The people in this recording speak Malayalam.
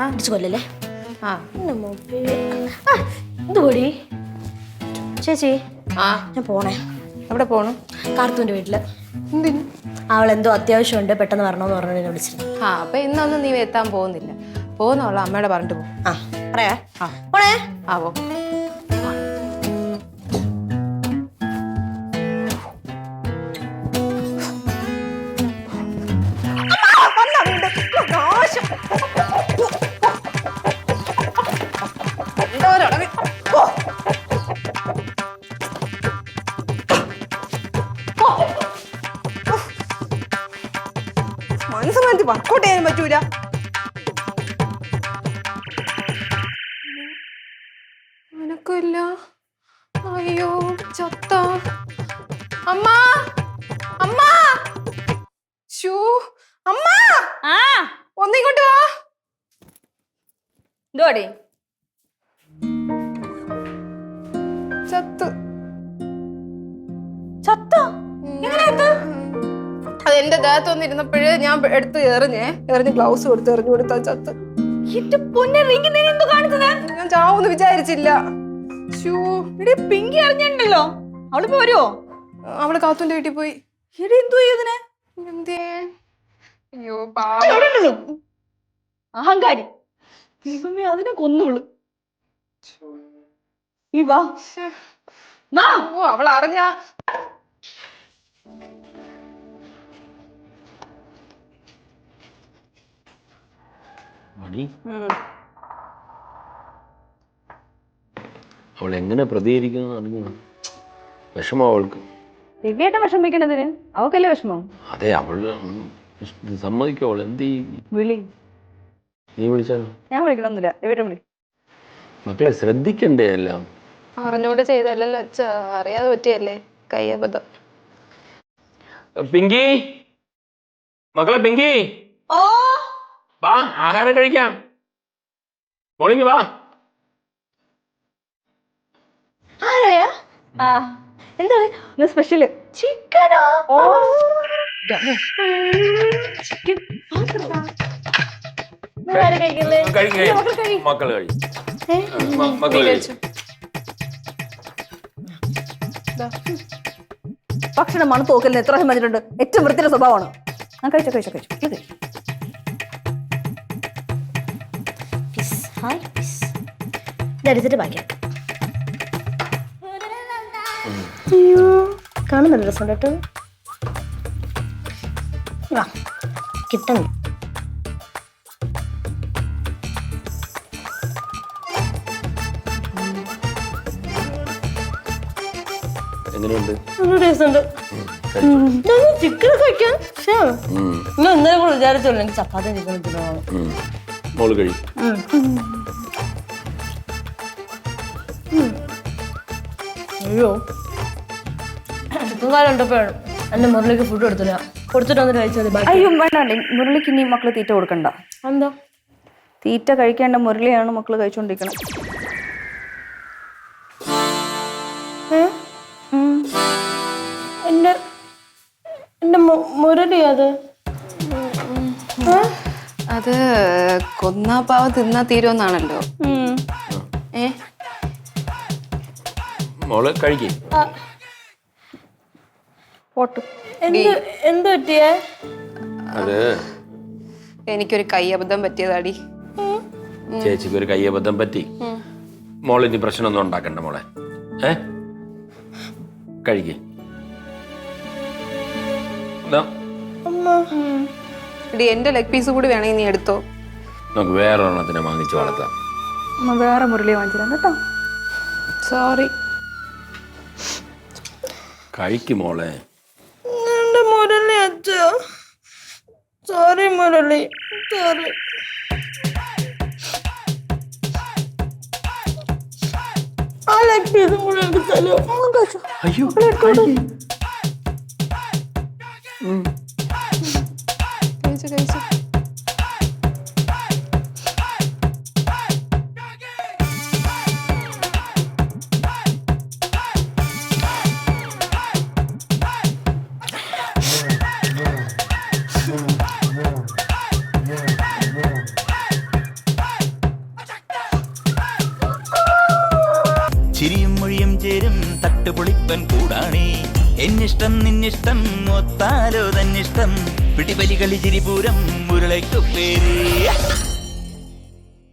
അടിച്ചു കൊല്ലല്ലേ ആ. എന്തുകൂടി ചേച്ചി ആ. ഞാൻ പോണേ. എവിടെ പോണു? കാർത്തുവിന്റെ വീട്ടിൽ. എന്തിന്? അവൾ എന്തോ അത്യാവശ്യമുണ്ട് പെട്ടെന്ന് വരണമെന്ന് പറഞ്ഞു എന്നെ വിളിച്ചിരുന്നു. ആ അപ്പൊ ഇന്നൊന്നും നീ എത്താൻ പോകുന്നില്ല. പോകുന്നവളോ അമ്മയോട് പറഞ്ഞിട്ട് പോകും ആ പറയാ. ആ. പോണേ. ആ പോ. മനസ്സമാനത്തിൽ വർക്കൗട്ട് ചെയ്യാൻ പറ്റൂല? അനക്കില്ല അയ്യോ ചത്ത. അമ്മ! അമ്മ! ഷൂ അമ്മ! ആ. ഒന്നിങ്ങോട്ട് വാ. എന്തോടി ചത്തു. ചത്തോ? എന്റെ ദേഹത്ത് വന്നിരുന്നപ്പോഴേ ഞാൻ എടുത്ത് എറിഞ്ഞേ. എറിഞ്ഞ് ഗ്ലൗസ് കൊടുത്ത് എറിഞ്ഞു കൊടുത്താ ചത്ത്. ഞാൻ ചാവൂന്ന് വിചാരിച്ചില്ല. പിങ്കി അറിഞ്ഞിട്ടുണ്ടല്ലോ. അവൾ പോരോ അവൾ കാത്തുന്റെ വീട്ടിൽ പോയി. എടി എന്തോ ഇതിനെ? എന്തേ അയ്യോ അഹങ്കാരി. അതിനെ കൊന്നുള്ളു ഈ വാ. അവൾ അറിഞ്ഞ മണി അവൾ എങ്ങനെ പ്രതികരിക്കുന്നു അറിഞ്ഞു വിഷമം അവൾക്ക്. ദിവ്യായിട്ട് വിഷമിക്കണതിന് അവക്കല്ലേ വിഷമം? അതെ അവൾ സമ്മതിക്കോ അവൾ. എന്ത് വിളി. നീ വിളിച്ചാലോ? ഞാൻ വിളിക്കണമെന്നില്ല ദിവ്യായിട്ട് വിളി. മക്കളെ ശ്രദ്ധിക്കണ്ടേ എല്ലാം? അറിഞ്ഞോണ്ട് ചെയ്തല്ലോ അറിയാതെ പറ്റിയല്ലേ? കയ്യബദ്ധം. പിങ്കി? മക്കളെ പിങ്കി? വാ ആഹാരം കഴിക്കാം. മോളിങ് വാ. ആ എന്താ? ഇന്ന് സ്പെഷ്യൽ ചിക്കനോ? ഓ. ചിക്കൻ. കഴിച്ചു ഭക്ഷണം എത്ര പ്രാവശ്യം പറഞ്ഞിട്ടുണ്ട് ഏറ്റവും വൃത്തിയുടെ സ്വഭാവമാണ്? ഞാൻ കഴിച്ചോ കഴിച്ചോ കഴിച്ചോ. കഴിച്ചോ. ഹായ് ഇതെടുത്തിട്ട് ബാക്കി അയ്യോ കാണുന്നുണ്ട് രസം കേട്ടോ. വാ കിട്ടുന്നു എങ്ങനെയുണ്ട്? ചിക്കൻ കഴിക്കാൻ ഇന്നലെ കൂടെ വിചാരിച്ചോളൂ എനിക്ക് ചപ്പാത്തി ചിക്കൻ. മോൾ കഴിയും അയ്യോ. എന്റെ മുരളിക്ക് ഫുഡ് കൊടുത്തില്ല. കൊടുത്തിട്ട് വന്നിട്ട് അയ്യോ വേണ്ട വേണ്ട. മുരളിക്ക് ഇനി മക്കൾ തീറ്റ കൊടുക്കണ്ട. എന്താ? തീറ്റ കഴിക്കേണ്ട മുരളിയാണ് മക്കൾ കഴിച്ചുകൊണ്ടിരിക്കണം ഉം. എന്റെ എന്റെ മുരളി അത്? അത് കൊന്നാ പാവ തിന്നാ തീരുമെന്നാണല്ലോ. ഏ? മോൾ കഴിക്കേ. പോട്ട്. എന്ത് എന്ത് പറ്റിയേ? അത് എനിക്കൊരു കയ്യബദ്ധം പറ്റിയതാടി. ചേച്ചിക്ക് ഒരു കയ്യബദ്ധം പറ്റി. മോളിനി പ്രശ്നമൊന്നും ഉണ്ടാക്കണ്ട മോളെ. ഏ? കഴിക്കേ. എടി എന്റെ ലെഗ് പീസ് കൂടി വേണമെങ്കിൽ നീ എടുത്തോ. നമുക്ക് വേറെ ഒരെണ്ണത്തിനെ വാങ്ങിച്ച് വളർത്താം. അമ്മ വേറെ മുരളി വാങ്ങിച്ചിരാം കേട്ടോ. സോറി കഴിക്കും മോളെ. എന്റെ മുരളി അച്ഛ. സോറി മുരളി. സോറി ആ ലെഗ് പീസും കൂടെ തരുമോ അയ്യോ അപ്പൻ കൂടാണി. എന്നിഷ്ടം നിന്നിഷ്ടം ഒത്താലോ തന്നിഷ്ടം പിടിപലി കളി ചിരിപൂരം മുരളയ്ക്കു പേര്.